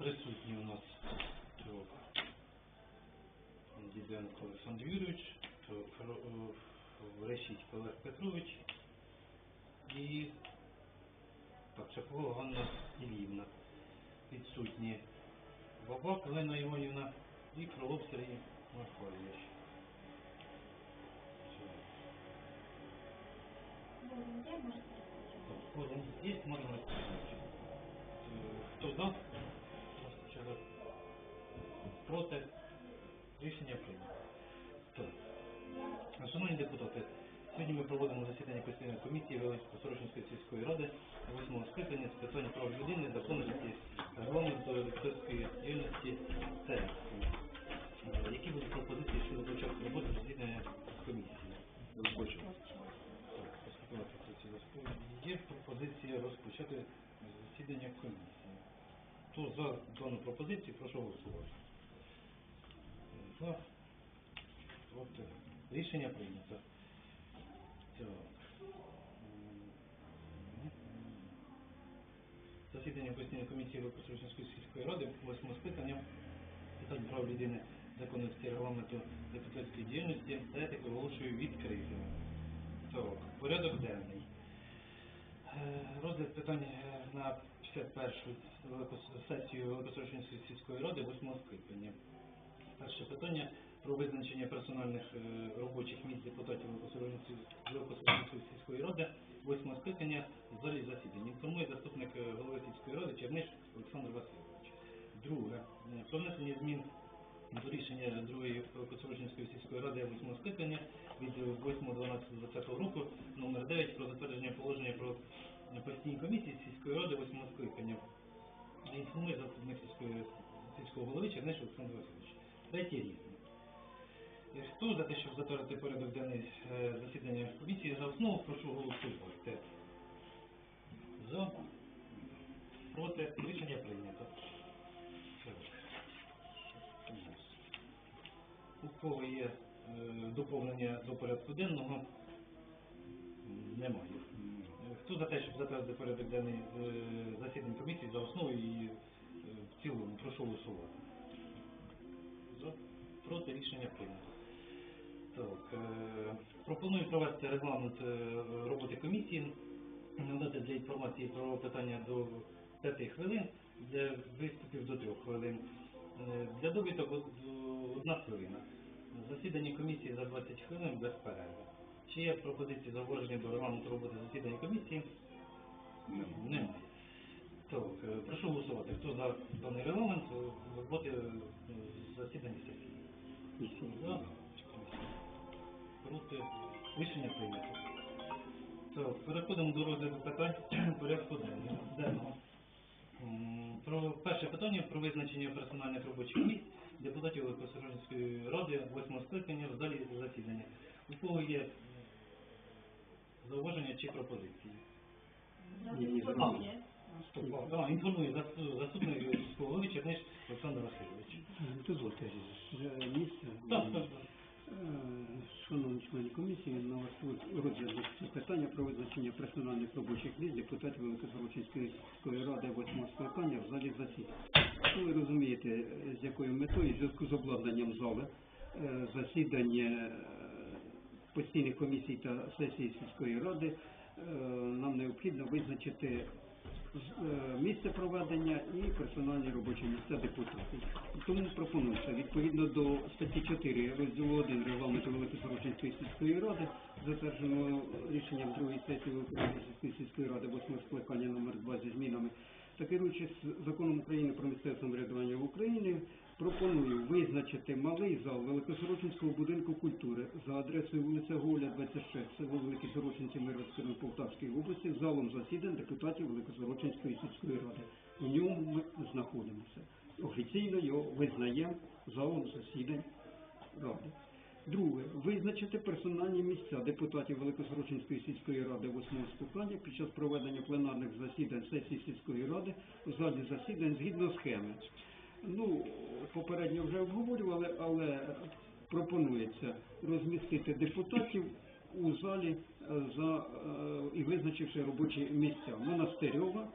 Присутні у нас то, Діденко Олександр Юрійович, Фро- е, Решітько Олег Петрович і так, Шапова Ганна Ілівна. Відсутні Бабак Олена Іванівна і Кролов Сергій є, можемо розпочати. Е, Хто за? Проти? Рішення прийнято. Шановні депутати, сьогодні ми проводимо засідання постійної комісії Великосорочинської сільської ради 8 скликання з питань прав людини, законності, регламенту депутатської діяльності та. Е, Які будуть пропозиції щодо початку роботи засідання комісії? Є пропозиція розпочати засідання комісії. Хто за дану пропозицію, прошу голосувати. За. Проти. Рішення прийнято. Засідання постійної комісії Великосовічинської сільської ради 8 скликання питань прав людини, законності регламенту депутатської діяльності та етики оголошую відкритим. Так, порядок денний. Е, Розгляд питань е, на 51-ю великос- сесію Великосочинської сільської ради 8 скликання. Перше питання про визначення персональних е, робочих місць депутатів Великосочинської сільської ради 8 скликання в залі засідань. Інформує заступник е, голови сільської ради Черниш Олександр Васильович. Друге. е, Про внесення змін до рішення другої Великосорочинської сільської ради 8 скликання від 8.12.2020 року номер 9 про затвердження положення про постійні комісії сільської ради 8 скликання. Інформує заступник сільської сільського голови Черниш Олександр Васильович. Третє різне. Е, Хто за те, щоб затвердити порядок денний е, засідання комісії за основу, прошу голосувати. За. Проти. Рішення прийнято. У кого є е, доповнення до порядку денного? Немає. Хто за те, щоб затвердити порядок денний засідань комісії за основу і в цілому? Прошу голосувати. Проти рішення прийнято. Так, е, пропоную провести регламент е, роботи комісії, надати для інформації про питання до 5 хвилин, для виступів до 3 хвилин. Е, Для довідок од- одна хвилина. Засідання комісії за 20 хвилин без перерви. Чи є пропозиції зауваження до регламенту роботи засідання комісії? Немає. Так, прошу голосувати. Хто за даний регламент роботи засідання сесії? Вісім. За. Проти. Рішення прийнято. Так, переходимо до розгляду питань порядку денного. Про перше питання про визначення персональних робочих місць депутатів Великосорожницької ради 8 скликання в залі засідання. У кого є зауваження чи пропозиції? Ні, ні, А, стоп, інформую заступник голови Черниш Олександр Васильович. Дозвольте за місце. Так, так, так. Е, Шановні члени комісії, на розгляд питання про визначення персональних робочих місць депутатів Великосорочинської сільської ради 8 скликання в залі засідань. Ну, Ви розумієте, е, з якою метою, в зв'язку з обладнанням зали, е, засідання е, постійних комісій та сесії сільської ради, е, нам необхідно визначити е, місце проведення і персональні робочі місця депутатів. Тому пропонується відповідно до статті 4 розділу 1 регламенту Великосорочинської сільської ради, затвердженого рішенням другої сесії Великосорочинської сільської ради 8 скликання номер 2 зі змінами, та керуючись законом України про місцеве самоврядування в Україні, пропоную визначити малий зал Великосорочинського будинку культури за адресою вулиця Голя, 26, село Великі Сорочинці Мирської Полтавської області, залом засідань депутатів Великосорочинської сільської ради. У ньому ми знаходимося. Офіційно його визнаємо залом засідань ради. Друге, визначити персональні місця депутатів Великосорочинської сільської ради 8 скликання під час проведення пленарних засідань сесії сільської ради у залі засідань згідно схеми. Ну, попередньо вже обговорювали, але пропонується розмістити депутатів у залі е, за е, і визначивши робочі місця. Монастирьова,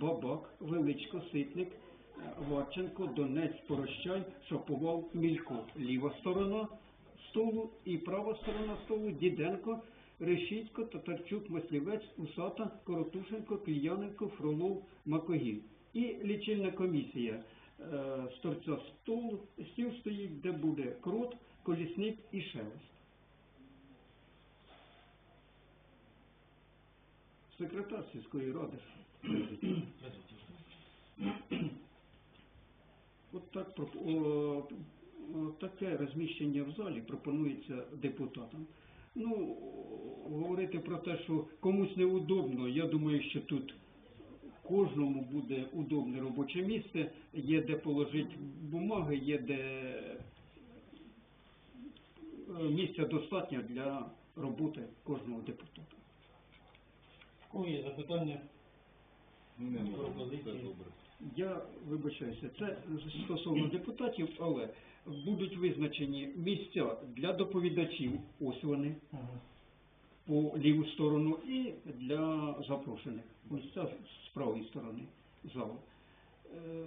Бабак, Величко, Ситник, е, Варченко, Донець, Порощай, Шаповал, Мілько. Ліва сторона столу і права сторона столу Діденко, Решітько, Татарчук, Маслівець, Усата, Коротушенко, Кільяненко, Фролов, Макогін. І лічильна комісія з торця столу, стіл стоїть, де буде крот, колісник і шелест. Секретар сільської ради. От так о, таке розміщення в залі пропонується депутатам. Ну, говорити про те, що комусь неудобно, я думаю, що тут кожному буде удобне робоче місце, є де положити бумаги, є де е, місця достатньо для роботи кожного депутата. В кого є запитання? Пропозиції. Я вибачаюся, це стосовно депутатів, але будуть визначені місця для доповідачів, ось вони, по ліву сторону, і для запрошених місця з правої сторони залу. Е,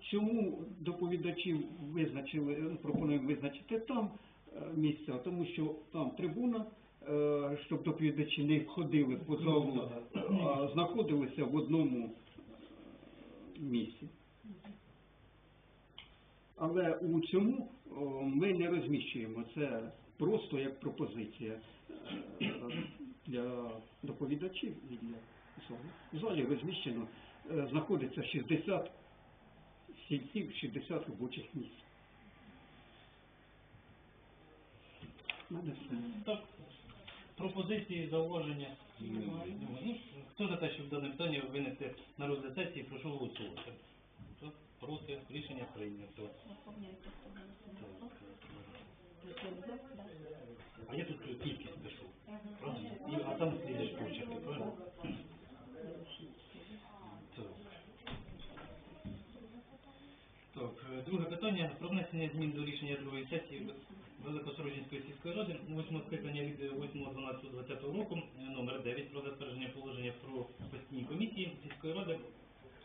Чому доповідачів визначили, е, пропонуємо визначити там е, місця? Тому що там трибуна, щоб доповідачі не ходили по залу, а знаходилися в одному місці. Але у цьому ми не розміщуємо. Це просто як пропозиція е, для доповідачів і для зали. В залі розміщено, е, знаходиться 60 стільців, 60 робочих місць. Так, пропозиції, зауваження. Немає. Немає. Ну, Хто за те, щоб дане питання винести на розгляд сесії, прошу голосувати. Проти, рішення прийнято. А я тут кількість пишу. Правильно? І, а там слідиш почерки, правильно? Так. Так, е, друге питання про внесення змін до рішення другої сесії Великосорочинської сільської ради 8 скликання від 8.12.20 року е, номер 9 про затвердження положення про постійні комісії сільської ради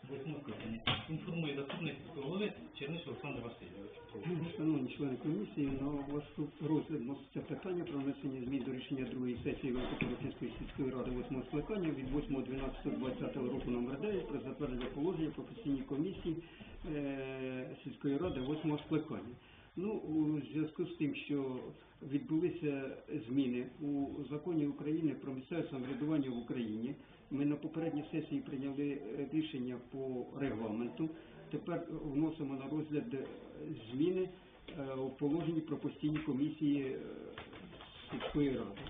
8 скликання. Інформує заступник сільського голови Черниш Олександр Васильович. Прошу. Шановні члени комісії, на ваш розгляд вноситься питання про внесення змін до рішення другої сесії Великопорохівської сільської ради 8 скликання від 8.12.20 року номер 9 про затвердження положення про постійні комісії е, сільської ради 8 скликання. Ну, у зв'язку з тим, що відбулися зміни у законі України про місцеве самоврядування в Україні, ми на попередній сесії прийняли е, рішення по регламенту. Тепер вносимо на розгляд зміни у положенні про постійні комісії е, сільської ради.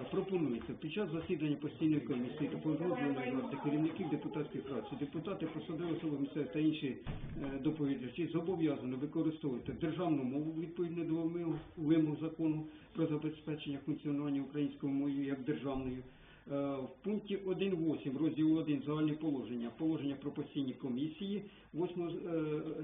Е, Пропонується під час засідання постійної комісії та погоджувальної ради керівників депутатських фракцій, депутати, посадові особи місцевих та інші е, доповідачі зобов'язані використовувати державну мову відповідно до вимог закону про забезпечення функціонування української мови як державної. Е, В пункті 1.8 розділу 1 загальні положення, положення про постійні комісії 8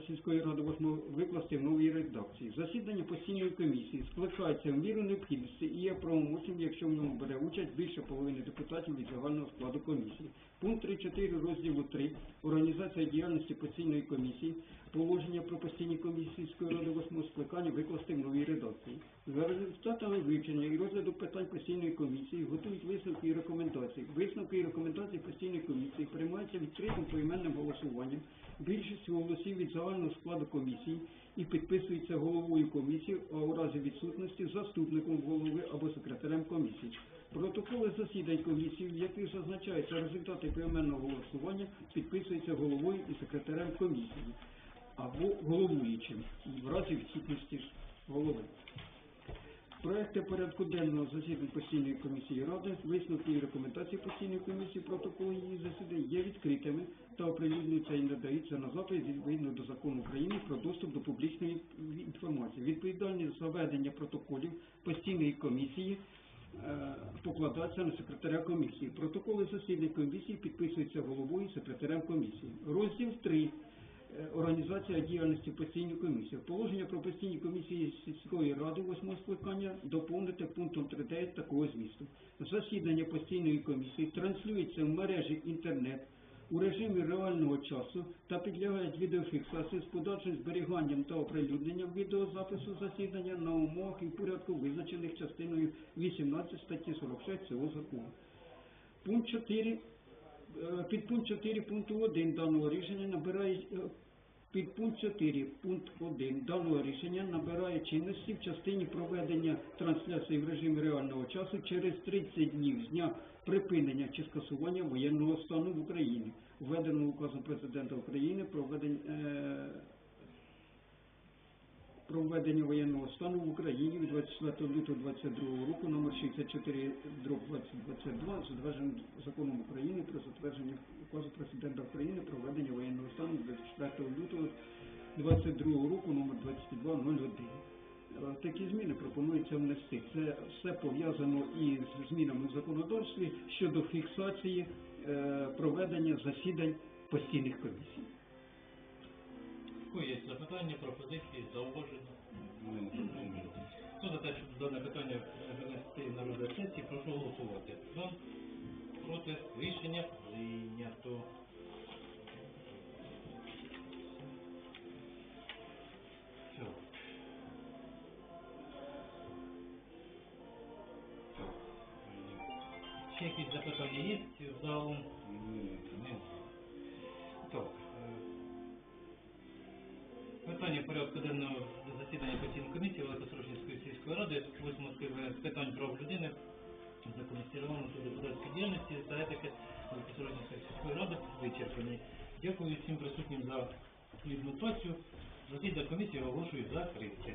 сільської ради 8 викласти в новій редакції. Засідання постійної комісії скликається в міру необхідності і є правомочним, якщо в ньому бере участь більше половини депутатів від загального складу комісії. Пункт 3.4 розділу 3 організація діяльності постійної комісії, положення про постійні комісії сільської ради 8 скликання викласти в новій редакції. За результатами вивчення і розгляду питань постійної комісії готують висновки і рекомендації. Висновки і рекомендації постійної комісії приймаються відкритим поіменним голосуванням більшістю голосів від загального складу комісії і підписується головою комісії, а у разі відсутності заступником голови або секретарем комісії. Протоколи засідань комісії, в яких зазначаються результати поіменного голосування, підписуються головою і секретарем комісії або головуючим в разі відсутності голови. Проекти порядку денного засідань постійної комісії ради, висновки і рекомендації постійної комісії протоколу її засідань є відкритими та оприлюднюються і надаються на запит відповідно до закону України про доступ до публічної інформації. Відповідальність за ведення протоколів постійної комісії е, покладається на секретаря комісії. Протоколи засідань комісії підписуються головою і секретарем комісії. Розділ 3 Е, Організація діяльності постійної комісії. Положення про постійні комісії сільської ради 8 скликання доповнити пунктом 3.9 такого змісту. Засідання постійної комісії транслюється в мережі інтернет у режимі реального часу та підлягають відеофіксації з подальшим зберіганням та оприлюдненням відеозапису засідання на умовах і порядку визначених частиною 18 статті 46 цього закону. Пункт 4 Під Підпункт 4 пункту 1 даного рішення набирає е, підпункт 4 пункт 1 даного рішення набирає чинності в частині проведення трансляції в режимі реального часу через 30 днів з дня припинення чи скасування воєнного стану в Україні, введеного указом президента України про введення е, про введення воєнного стану в Україні від 24 лютого 22 року номер 64 дроб 2022 затвердженим законом України про затвердження указу президента України про введення воєнного стану 24 лютого 22 року номер 2201. Е, Такі зміни пропонується внести. Це все пов'язано із змінами в законодавстві щодо фіксації е, проведення засідань постійних комісій. Є запитання, пропозиції, зауваження? Хто за те, щоб дане питання винести на розгляд сесії, прошу голосувати. За, проти, рішення прийнято. Ще якісь запитання є в залу? Порядку засідання постійної комісії Великосрочницької сільської ради, 8 з питань прав людини, законності регламенту депутатської діяльності та етики Великосрочницької сільської ради вичерпані. Дякую всім присутнім за плідну працю. Засідання комісії оголошую закритим.